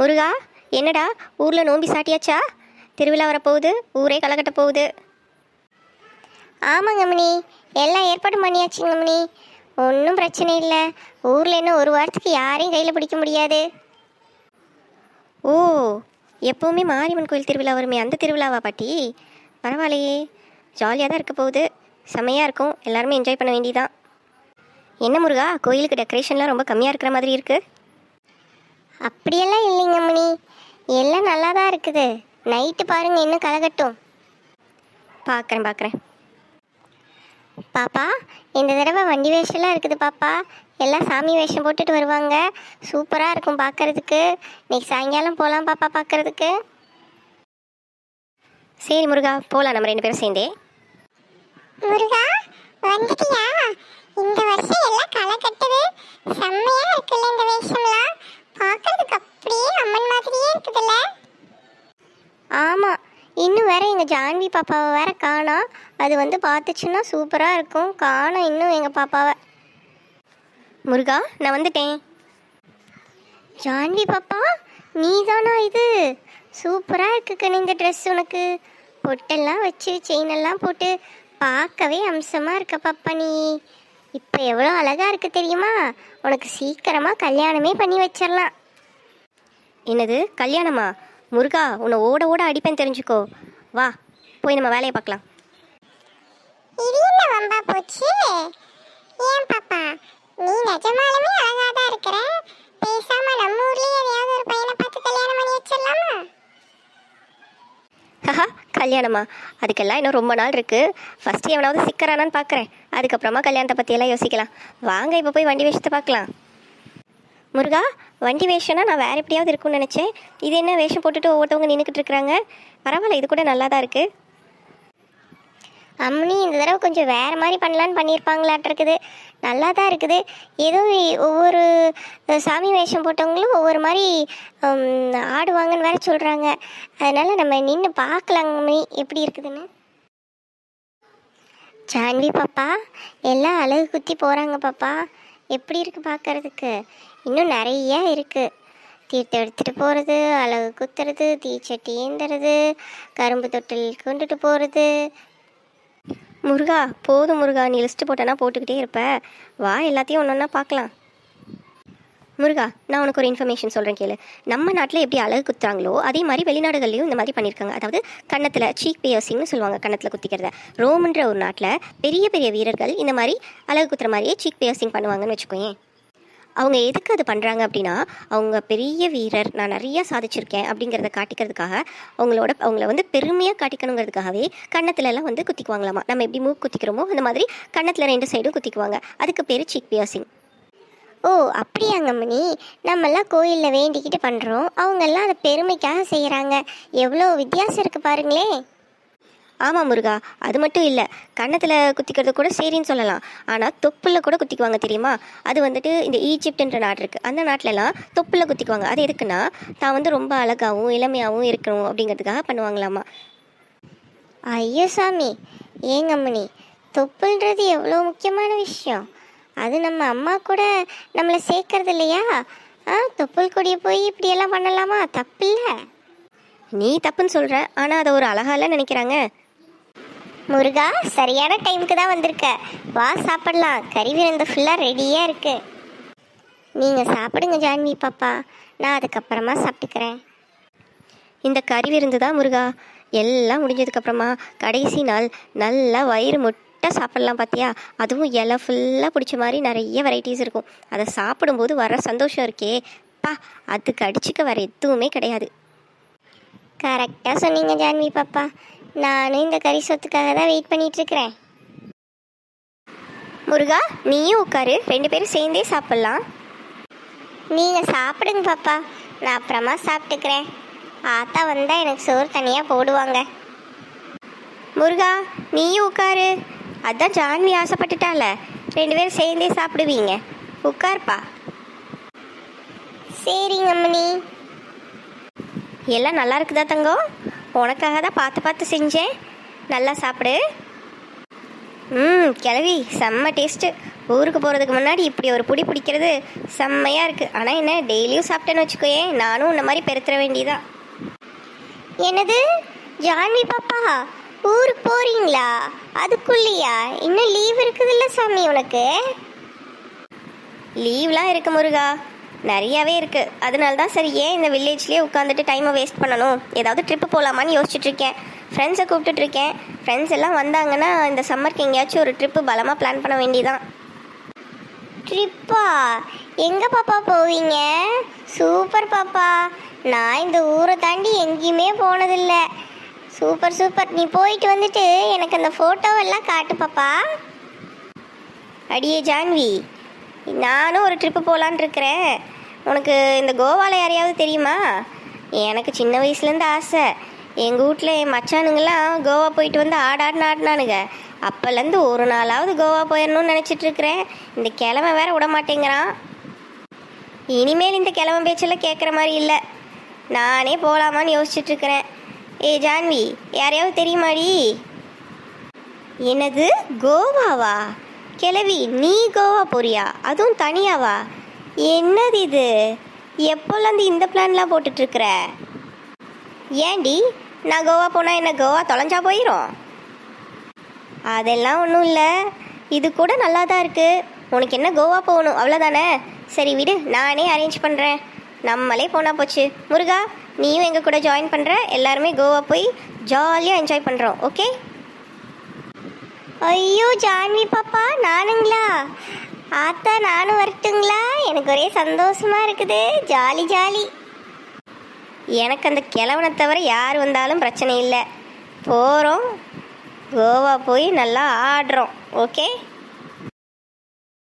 முருகா என்னடா? ஊரில் நோம்பி சாட்டியாச்சா? திருவிழா வரப்போகுது ஊரே கலகட்ட போகுது. ஆமாங்க மணி எல்லாம் ஏற்பாடு பண்ணியாச்சுங்க மணி ஒன்றும் பிரச்சனை இல்லை. ஊரில் இன்னும் ஒரு வாரத்துக்கு யாரையும் கையில் பிடிக்க முடியாது. ஓ எப்போவுமே மாரியம்மன் கோயில் திருவிழா வருமே அந்த திருவிழாவா பாட்டி? பரவாயில்லையே. ஜாலியாக தான் இருக்க போகுது. செமையாக இருக்கும். எல்லாருமே என்ஜாய் பண்ண வேண்டியதான் என்ன முருகா கோயிலுக்கு டெக்கரேஷன்லாம் ரொம்ப கம்மியாக இருக்கிற மாதிரி இருக்குது அப்படியெல்லாம் இல்லைங்க மணி எல்லாம் நல்லா தான் இருக்குது. நைட்டு பாருங்க இன்னும் கலகட்டும். பார்க்குறேன் பார்க்குறேன் பாப்பா இந்த தடவை வண்டி வேஷம்லாம் இருக்குது பாப்பா. எல்லாம் சாமி வேஷம் போட்டுட்டு வருவாங்க. சூப்பராக இருக்கும் பார்க்கறதுக்கு இன்னைக்கு சாயங்காலம் போகலாம் பாப்பா பார்க்கறதுக்கு சரி முருகா போகலாம் நம்ம ரெண்டு பேரும் சேர்ந்தே. முருகா வந்துட்டியா? இந்த வருஷம் எல்லாம் களை கட்டுது செம்மையா இருக்குல்ல இந்த வேஷம்லாம். பார்க்கறதுக்கு அப்படியே அம்மன் மாதிரியே இருக்குதுல்ல? ஆமாம் இன்னும் வேற எங்கள் ஜான்வி பாப்பாவை வேற காணோம் அது வந்து பார்த்துச்சுன்னா சூப்பராக இருக்கும். காணோம் இன்னும் எங்கள் பாப்பாவை. முருகா நான் வந்துட்டேன். ஜான்வி பாப்பா நீ தானா இது? சூப்பராக இருக்கு இந்த ட்ரெஸ் உனக்கு. பொட்டெல்லாம் வச்சு செயினெல்லாம் போட்டு பார்க்கவே அம்சமாக இருக்க பாப்பா நீ. இப்போ எவ்வளோ அழகா இருக்கு தெரியுமா? உனக்கு சீக்கிரமாக கல்யாணமே பண்ணி வச்சிடலாம் என்னது? கல்யாணமா? முருகா உன்னை ஓட ஓட அடிப்பேன் தெரிஞ்சுக்கோ. வா போய் நம்ம வேலையை பார்க்கலாம். இது என்ன வம்பா போச்சு? ஏன் பாப்பா? நீ நிஜமாலுமே அழகா தான் இருக்கிற. பேசாம நம்ம ஊர்லயே எதையாவது ஒரு பையனை பார்த்து கல்யாணம் பண்ணி வச்சிடலாமா ஹஹா கல்யாணமா? அதுக்கெல்லாம் இன்னும் ரொம்ப நாள் இருக்குது ஃபஸ்ட்டு எவனாவது சிக்கரானான்னு பார்க்குறேன் அதுக்கப்புறமா கல்யாணத்தை பற்றியெல்லாம் யோசிக்கலாம். வாங்க இப்போ போய் வண்டி வேஷத்தை பார்க்கலாம். முருகா வண்டி வேஷம்னா நான் வேறு எப்படியாவது இருக்கும்னு நினச்சேன். இது என்ன வேஷம் போட்டுட்டு ஒவ்வொருத்தவங்க நின்றுக்கிட்டு இருக்கிறாங்க? பரவாயில்ல இது கூட நல்லா தான் இருக்குது அம்மனி இந்த தடவை கொஞ்சம் வேற மாதிரி பண்ணலான்னு பண்ணியிருப்பாங்களாட்டிருக்குது நல்லா தான் இருக்குது. ஏதோ ஒவ்வொரு சாமி வேஷம் போட்டவங்களும் ஒவ்வொரு மாதிரி ஆடுவாங்கன்னு வேறு சொல்கிறாங்க அதனால நம்ம நின்று பார்க்கலாங்க அம்மனி எப்படி இருக்குதுன்னு. ஜான்வி பாப்பா எல்லாம் அழகு குத்தி போகிறாங்க பாப்பா. எப்படி இருக்கு பார்க்கறதுக்கு இன்னும் நிறைய இருக்குது தீர்த்தம் எடுத்துகிட்டு போகிறது அழகு குத்துறது தீச்சட்டி ஏந்துறது கரும்பு தொட்டில் கொண்டுட்டு போகிறது முருகா போதும் முருகா. நீ லிஸ்ட்டு போட்டேன்னா போட்டுக்கிட்டே இருப்ப. வா எல்லாத்தையும் ஒன்று ஒன்றா பார்க்கலாம் முருகா நான் உனக்கு ஒரு இன்ஃபர்மேஷன் சொல்கிறேன் கேளு. நம்ம நாட்டில் எப்படி அழகு குத்துறாங்களோ அதே மாதிரி வெளிநாடுகள்லையும் இந்த மாதிரி பண்ணியிருக்காங்க அதாவது கன்னத்தில் சீக் பியர்சிங்னு சொல்லுவாங்க கன்னத்தில் குத்திக்கிறத. ரோம்ன்ற ஒரு நாட்டில் பெரிய பெரிய வீரர்கள் இந்த மாதிரி அழகு குத்துற மாதிரியே சீக் பியர்சிங் பண்ணுவாங்கன்னு வச்சுக்கோயேன். அவங்க எதுக்கு அது பண்ணுறாங்க அப்படின்னா அவங்க பெரிய வீரர் நான் நிறையா சாதிச்சிருக்கேன் அப்படிங்கிறத காட்டிக்கிறதுக்காக அவங்களோட அவங்கள வந்து பெருமையாக காட்டிக்கணுங்கிறதுக்காகவே கண்ணத்துலலாம் வந்து குத்திக்குவாங்களாமா. நம்ம எப்படி மூக்கு குத்திக்கிறோமோ அந்த மாதிரி கன்னத்தில் ரெண்டு சைடும் குத்திக்குவாங்க. அதுக்கு பேர் சிக் பியர்சிங் ஓ அப்படியாங்க மணி நம்மெல்லாம் கோயிலில் வேண்டிக்கிட்டு பண்ணுறோம் அவங்கெல்லாம் அதை பெருமைக்காக செய்கிறாங்க எவ்வளோ வித்தியாசம் இருக்குது பாருங்களேன் ஆமாம் முருகா. அது மட்டும் இல்லை. கன்னத்தில் குத்திக்கிறது கூட சரின்னு சொல்லலாம். ஆனால் தொப்புல கூட குத்திக்குவாங்க தெரியுமா? அது வந்துட்டு இந்த ஈஜிப்ட்ன்ற நாடு இருக்குது அந்த நாட்டிலலாம் தொப்புல குத்திக்குவாங்க. அது எதுக்குன்னா தான் வந்து ரொம்ப அழகாகவும் இளமையாகவும் இருக்கணும் அப்படிங்கிறதுக்காக பண்ணுவாங்களாமா. ஐயோ சாமி. ஏங்க மணி தொப்புன்றது எவ்வளோ முக்கியமான விஷயம். அது நம்ம அம்மா கூட நம்மளை சேர்க்கறது இல்லையா? ஆ தொப்புள் கொடியை போய் இப்படியெல்லாம் பண்ணலாமா? தப்பில்லை. நீ தப்புன்னு சொல்கிற ஆனால் அதை ஒரு அழகால நினைக்கிறாங்க. முருகா சரியான டைமுக்கு தான் வந்திருக்க. வா சாப்பிடலாம். கறி விருந்து ஃபுல்லாக ரெடியாக இருக்கு. நீங்கள் சாப்பிடுங்க ஜான்வி பாப்பா. நான் அதுக்கப்புறமா சாப்பிட்டுக்கிறேன். இந்த கறி விருந்து தான் முருகா. எல்லாம் முடிஞ்சதுக்கப்புறமா கடைசி நாள் நல்லா வயிறு முட்டை சாப்பிட்லாம் பார்த்தியா அதுவும் இலை ஃபுல்லாக பிடிச்ச மாதிரி நிறைய வெரைட்டிஸ் இருக்கும். அதை சாப்பிடும்போது வர சந்தோஷம் இருக்கே. பா அதுக்கு அடிச்சுக்க வேற எதுவுமே கிடையாது. கரெக்டாக சொன்னீங்க ஜான்வி பாப்பா. நானும் இந்த கறி சொத்துக்காக தான் வெயிட் பண்ணிட்டு இருக்கிறேன் முருகா நீயும் உட்காரு. ரெண்டு பேரும் சேர்ந்தே சாப்பிட்லாம். நீங்கள் சாப்பிடுங்க பாப்பா. நான் அப்புறமா சாப்பிட்டுக்கிறேன். ஆத்தா வந்தால் எனக்கு சோறு தனியாக போடுவாங்க. முருகா நீயும் உட்காரு. அதான் ஜான்வி ஆசைப்பட்டுட்டால. ரெண்டு பேரும் சேர்ந்தே சாப்பிடுவீங்க. உட்காருப்பா. சரிங்க அம்மனி எல்லாம் நல்லா இருக்குதா தங்கம்? உனக்காக தான் பார்த்து பார்த்து செஞ்சேன். நல்லா சாப்பிடு. ம் கிளவி செம்ம டேஸ்ட்டு ஊருக்கு போகிறதுக்கு முன்னாடி இப்படி ஒரு புடி பிடிக்கிறது செம்மையாக இருக்குது ஆனால் என்ன டெய்லியும் சாப்பிட்டேன்னு வச்சுக்கோயேன். நானும் இந்த மாதிரி பெருத்துற வேண்டியதான் என்னது? ஜான்வி பாப்பா ஊருக்கு போகிறீங்களா அதுக்குள்ளேயா? இன்னும் லீவ் இருக்குதுல்ல சாமி உனக்கு? லீவ்லாம் இருக்கு முருகா. நிறையாவே இருக்குது அதனால தான் சரி ஏன் இந்த வில்லேஜ்லேயே உட்காந்துட்டு டைமை வேஸ்ட் பண்ணணும்? ஏதாவது ட்ரிப்பு போகலாமான்னு யோசிச்சுட்டு இருக்கேன். ஃப்ரெண்ட்ஸை கூப்பிட்டுட்ருக்கேன் ஃப்ரெண்ட்ஸ் எல்லாம் வந்தாங்கன்னா இந்த சம்மருக்கு எங்கேயாச்சும் ஒரு ட்ரிப்பு பலமாக பிளான் பண்ண வேண்டியதான் ட்ரிப்பா எங்கே பாப்பா போவீங்க? சூப்பர் பாப்பா. நான் இந்த ஊரை தாண்டி எங்கேயுமே போனதில்லை. சூப்பர் சூப்பர் நீ போயிட்டு வந்துட்டு எனக்கு அந்த ஃபோட்டோவெல்லாம் காட்டு பாப்பா. அடியே ஜான்வி. நானும் ஒரு ட்ரிப்பு போகலான் இருக்கிறேன். உனக்கு இந்த கோவாவில் யாரையாவது தெரியுமா? எனக்கு சின்ன வயசுலேருந்து ஆசை. எங்கள் வீட்டில் என் மச்சானுங்கெல்லாம் கோவா போயிட்டு வந்து ஆடாடுன்னு ஆடினானுங்க. அப்போலேருந்து ஒரு நாளாவது கோவா போயிடணும்னு நினச்சிட்ருக்கிறேன் இந்த கிழமை வேற விட மாட்டேங்கிறான். இனிமேல் இந்த கிழமை பேச்செல்லாம் கேட்குற மாதிரி இல்லை. நானே போகலாமான்னு யோசிச்சுட்ருக்கிறேன் ஏ ஜான்வி யாரையாவது தெரியுமாடி? எனது கோவாவா? கிளவி நீ கோவா போறியா? அதுவும் தனியாவா? என்னது இது எப்போலேருந்து இந்த பிளான்லாம் போட்டுட்ருக்குற? ஏண்டி நான் கோவா போனால் என்ன கோவா தொலைஞ்சா போயிடும் அதெல்லாம் ஒன்றும் இல்லை. இது கூட நல்லா தான் இருக்குது உனக்கு என்ன கோவா போகணும்? அவ்வளோதானே சரி விடு நானே அரேஞ்ச் பண்ணுறேன் நம்மளே போனால் போச்சு. முருகா நீயும் எங்கள் கூட ஜாயின் பண்ணுற எல்லாருமே கோவா போய் ஜாலியாக என்ஜாய் பண்ணுறோம் ஓகே ஐயோ ஜான்வி பாப்பா நானுங்களா? ஆத்தா நானும் வரட்டுங்களா? எனக்கு ஒரே சந்தோஷமா இருக்குது. Jolly jolly. எனக்கு அந்த கிழவனை தவிர யார் வந்தாலும் பிரச்சனை இல்லை. போகிறோம் கோவா போய் நல்லா ஆடுறோம். ஓகே?